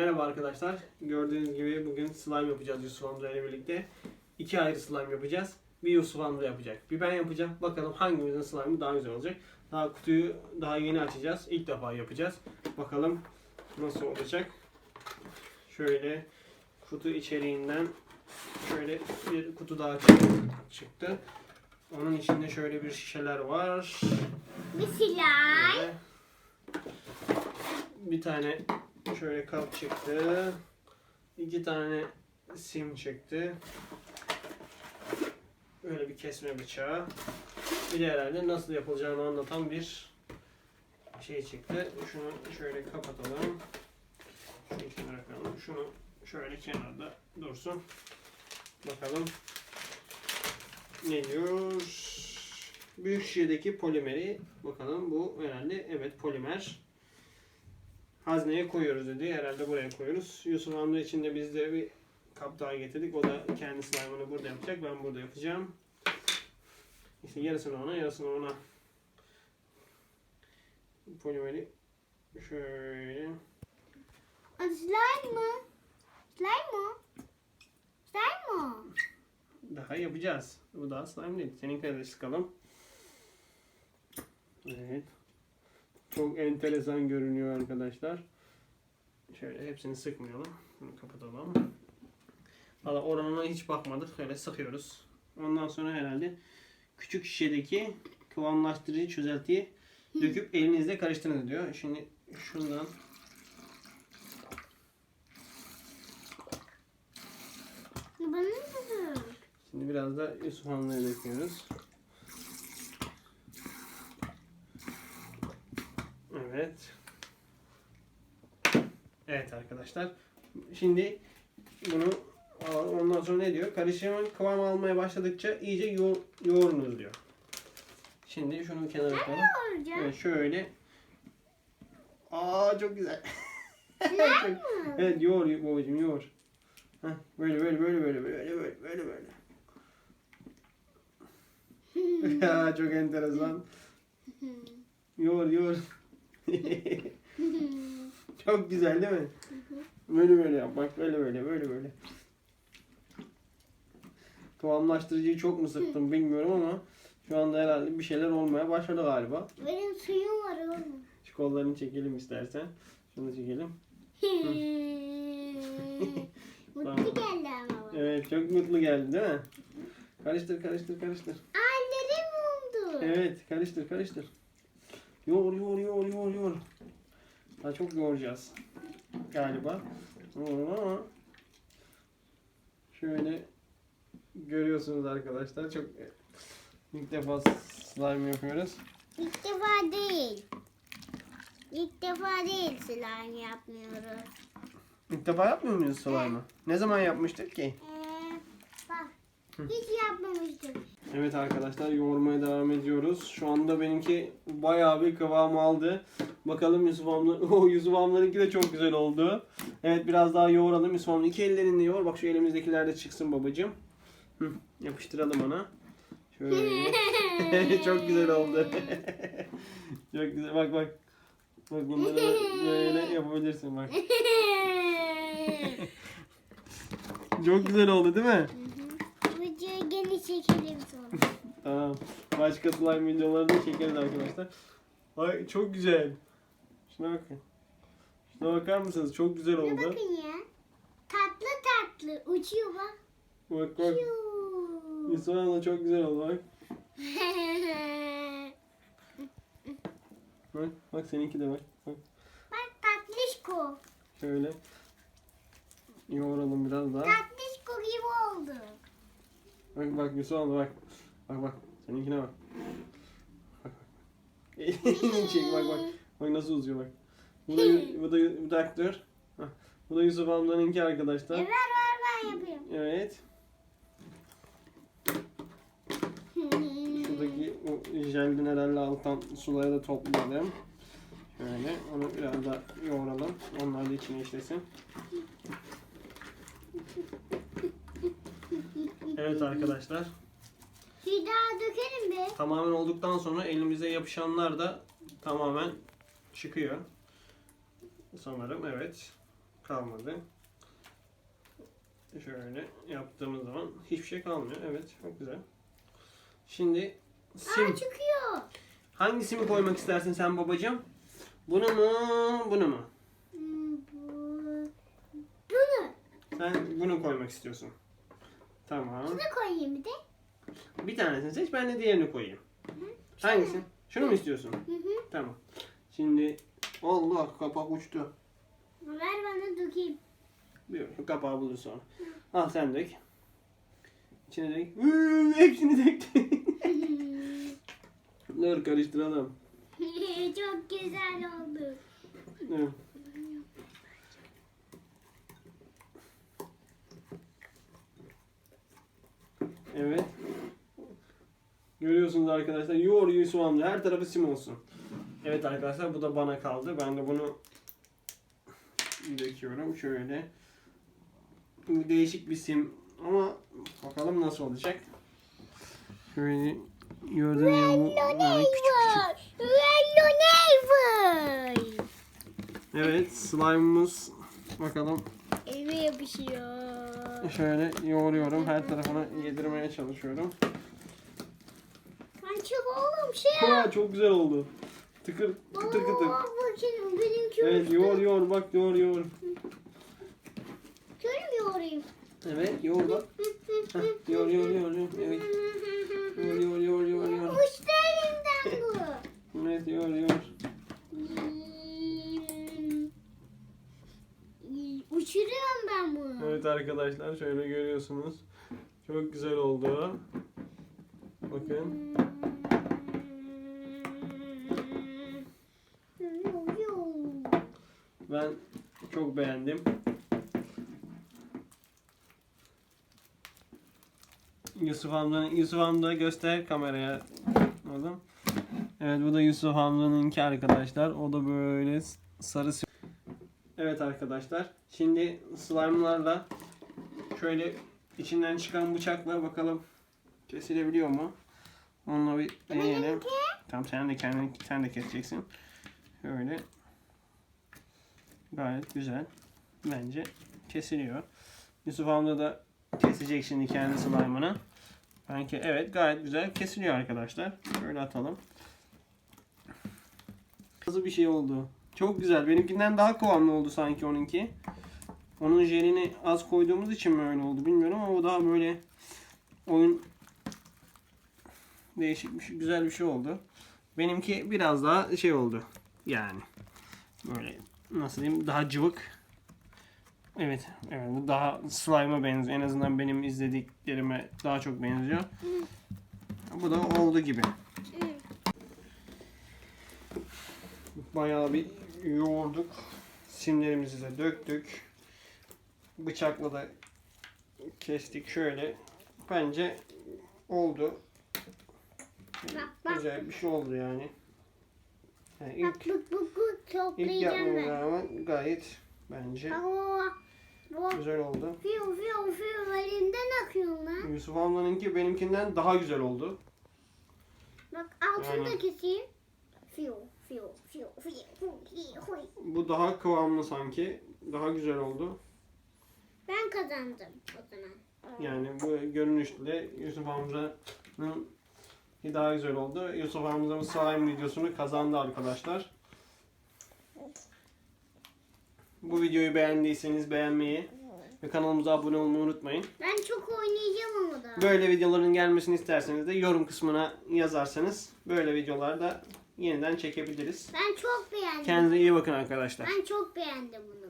Merhaba arkadaşlar. Gördüğünüz gibi bugün slime yapacağız Yusuf Hamza ile birlikte. İki ayrı slime yapacağız. Bir Yusuf Hamza yapacak. Bir ben yapacağım. Bakalım hangimizin slime'ı daha güzel olacak. Daha kutuyu daha yeni açacağız. İlk defa yapacağız. Bakalım nasıl olacak. Şöyle kutu içeriğinden şöyle bir kutu daha çıktı. Onun içinde şöyle bir şişeler var. Bir. Böyle. Bir tane şöyle kap çıktı. İki tane sim çıktı. Böyle bir kesme bıçağı. Bir de herhalde nasıl yapılacağını anlatan bir şey çıktı. Şunu şöyle kapatalım. Şunu kenara koyalım. Şunu şöyle kenarda dursun. Bakalım ne diyor? Büyük şişedeki polimeri bakalım bu herhalde evet polimer. Hazneye koyuyoruz dedi. Herhalde buraya koyuyoruz. Yusuf Hamza için de biz de bir kap daha getirdik. O da kendi slime'ını burada yapacak. Ben burada yapacağım. İşte yarısını ona, yarısını ona. Polimeri şöyle. O slime mı? Slime mı? Slime mı? Daha yapacağız. Bu daha slime değil. Seninkileri de sıkalım. Evet. Çok enteresan görünüyor arkadaşlar. Şöyle hepsini sıkmayalım. Bunu kapatalım. Valla oranına hiç bakmadık. Şöyle sıkıyoruz. Ondan sonra herhalde küçük şişedeki kıvamlaştırıcı çözeltiyi döküp elinizle karıştırın diyor. Şimdi şundan? Şimdi biraz da Yusuf Hanlı'ya döküyoruz. Evet. Evet arkadaşlar. Şimdi bunu ondan sonra ne diyor? Karışımın kıvam almaya başladıkça iyice yo yoğurunuz diyor. Şimdi şunu kenara koyalım. Evet şöyle. Aa çok güzel. Çok-? Evet yoğur babacığım yoğur. Heh, böyle böyle böyle böyle böyle böyle böyle böyle. ya çok enteresan. Yoğur yoğur. çok güzel değil mi? Böyle böyle yap bak böyle böyle böyle böyle. Kıvamlaştırıcıyı çok mu sıktım bilmiyorum ama şu anda herhalde bir şeyler olmaya başladı galiba. Benim suyum var oğlum. Şu kollarını çekelim istersen. Şunu çekelim. Mutlu geldi ama bana. Evet çok mutlu geldi değil mi? Karıştır karıştır karıştır. Annem oldu. Evet karıştır karıştır. Yoğur yoğur yoğur yoğur yoğur. Daha çok yoğuracağız. Galiba. Ama şöyle görüyorsunuz arkadaşlar çok ilk defa slime yapıyoruz. İlk defa değil. İlk defa değil slime yapmıyoruz. İlk defa yapmıyor muyuz slime'ı? Ne zaman yapmıştık ki? Hiç yapmamıştım. Evet arkadaşlar yoğurmaya devam ediyoruz. Şu anda benimki bayağı bir kıvam aldı. Bakalım Yusuf Amla, o Yusuf Amla'nınki de çok güzel oldu. Evet biraz daha yoğuralım Yusuf Amla. İki ellerinde yoğur. Bak şu elimizdekiler de çıksın babacığım. Hı, yapıştıralım ona. Şöyle. çok güzel oldu. çok güzel. Bak bak. Bak bunları böyle yapabilirsin bak. Çok güzel oldu değil mi? Çekelim sonra. Tamam. Başka slime videoları da çekeriz arkadaşlar. Ay çok güzel. Şuna bakın. Şuna bakar mısınız? Çok güzel Bir oldu. bakın ya. Tatlı tatlı uçuyor bak. Bak bak. Piu. Yusuf da çok güzel oldu bak. Bak, bak seninki de bak. Bak bak tatlışko. şöyle. Yoğuralım biraz daha. Tatlışko gibi oldu. Bak bak Yusuf abla bak. Bak bak. Seninkine bak. Bak bak. Elini çek bak bak. Bak nasıl uzuyor bak. Bu da, bu da, bu da aktör. Hah. Bu da Yusuf ablanınki arkadaşlar. E ver ver ben yapıyorum. Evet. Şuradaki o jelden herhalde alttan suları da topladım. Şöyle onu biraz da yoğuralım. Onlar da içine işlesin. Evet arkadaşlar. Bir daha dökelim be. Tamamen olduktan sonra elimize yapışanlar da tamamen çıkıyor. Sanırım evet. kalmadı. Şöyle yaptığımız zaman hiçbir şey kalmıyor. Evet çok güzel. Şimdi sim. Aa çıkıyor. Hangi simi koymak istersin sen babacığım? Bunu mu bunu mu? Hmm, bu... Bunu. Sen bunu koymak istiyorsun. Tamam. Şunu koyayım bir de. Bir tanesini seç ben de diğerini koyayım. Hangisi? Şunu mu istiyorsun? Hı hı. Tamam. Şimdi Allah kapak uçtu. Ver bana dökeyim. Bir kapağı bulur sonra. Al sen dök. İçine dök. Uuu, hepsini döktü. Dur karıştıralım. Çok güzel oldu. Evet. Görüyorsunuz arkadaşlar. Yoğur Yusuf amca. Her tarafı sim olsun. Evet arkadaşlar bu da bana kaldı. Ben de bunu döküyorum. Şöyle. Bu değişik bir sim. Ama bakalım nasıl olacak. Şöyle gördüğünüz gibi bu böyle küçük küçük. Evet slime'ımız bakalım Eve yapışıyor. şöyle yoğuruyorum. Her tarafına yedirmeye çalışıyorum. Şey. Ha, çok güzel oldu. Tıkır kıtır kıtır. Benimki Evet yoğur yoğur bak yoğur yoğur. Şöyle mi yoğurayım? Evet yoğur bak. Heh, yoğur yoğur yoğur yoğur. Evet yoğur yoğur yoğur yoğur yoğur. Uçtu elimden bu. Evet yoğur yoğur. Uçuruyorum ben bunu. Evet arkadaşlar şöyle görüyorsunuz. Çok güzel oldu. Bakın. Ben çok beğendim. Yusuf amcanın Yusuf amca göster kameraya oğlum. Evet bu da Yusuf amcanınki arkadaşlar. O da böyle sarı Evet arkadaşlar. Şimdi slime'larla şöyle içinden çıkan bıçakla bakalım kesilebiliyor mu? Onunla bir deneyelim. Tamam sen de kendin sen de keseceksin. Şöyle Gayet güzel. Bence kesiliyor. Yusuf amca da kesecek şimdi kendi slime'ını. Bence evet gayet güzel kesiliyor arkadaşlar. Şöyle atalım. Nasıl bir şey oldu? Çok güzel. Benimkinden daha kıvamlı oldu sanki onunki. Onun jelini az koyduğumuz için mi öyle oldu bilmiyorum ama o daha böyle oyun değişik bir şey, güzel bir şey oldu. Benimki biraz daha şey oldu. Yani böyle nasıl diyeyim daha cıvık. Evet, evet daha slime'a benziyor. En azından benim izlediklerime daha çok benziyor. Bu da oldu gibi. Bayağı bir yoğurduk. Simlerimizi de döktük. Bıçakla da kestik şöyle. Bence oldu. Güzel bir şey oldu yani. Yani ilk Bak bak bak bak İlk toplayacağım ben. rağmen gayet bence Bak bak. güzel oldu. Fiyo fiyo fiyo elimden akıyor lan. Yusuf amcanınki benimkinden daha güzel oldu. Bak altını da Yani. keseyim. Fiyo fiyo fiyo fiyo fiyo fiyo. Bu daha kıvamlı sanki. Daha güzel oldu. Ben kazandım o zaman. Yani bu görünüşle Yusuf amcanın daha güzel oldu. Yusuf amcamız slime videosunu kazandı arkadaşlar. Bu videoyu beğendiyseniz beğenmeyi ve kanalımıza abone olmayı unutmayın. Ben çok oynayacağım ama da. Böyle videoların gelmesini isterseniz de yorum kısmına yazarsanız böyle videolar da yeniden çekebiliriz. Ben çok beğendim. Kendinize iyi bakın arkadaşlar. Ben çok beğendim bunu.